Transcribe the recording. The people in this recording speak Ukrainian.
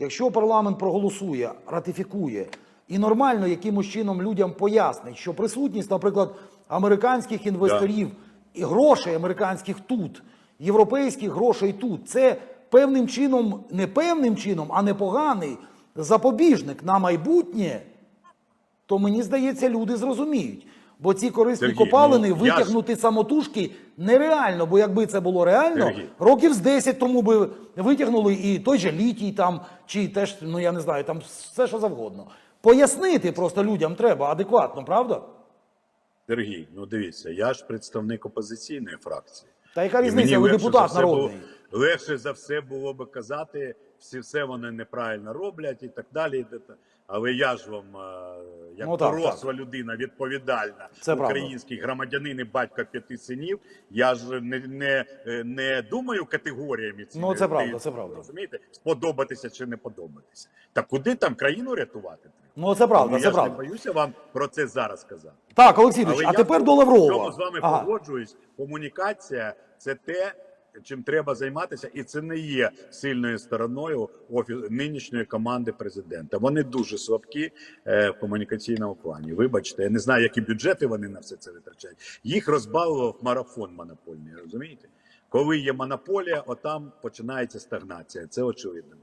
Якщо парламент проголосує, ратифікує і нормально якимось чином людям пояснить, що присутність, наприклад, американських інвесторів і грошей американських тут, європейських грошей тут, це певним чином, не певним чином, а непоганий запобіжник на майбутнє, то мені здається, люди зрозуміють. Бо ці корисні Сергій, копалини ну, я витягнути самотужки нереально, бо якби це було реально, Сергій. років з 10 тому би витягнули і той же літій там, чи теж, ну я не знаю, там все що завгодно. Пояснити просто людям треба адекватно, правда? Сергій, ну дивіться, я ж представник опозиційної фракції. Та яка різниця, ви депутат все було- легше за все було би казати, всі все вони неправильно роблять і так далі. Але я ж вам, е, як Ну, так, доросла людина, відповідальна, Це правда. український громадянин і батько п'яти синів, я ж не, не, е, не думаю категоріями цими. Ну, це правда, це правда. Розумієте? Сподобатися чи не подобатися. Та куди там країну рятувати? Ну це правда, Ну, це я ж не боюся вам про це зараз казати. Так, Олексій а тепер до Лаврова. з вами Ага. погоджуюсь. Комунікація це те, чим треба займатися, і це не є сильною стороною офіс нинішньої команди президента. Вони дуже слабкі е, в комунікаційному плані. Вибачте, я не знаю, які бюджети вони на все це витрачають. Їх розбавив марафон монопольний. Розумієте? Коли є монополія, отам починається стагнація. Це очевидно.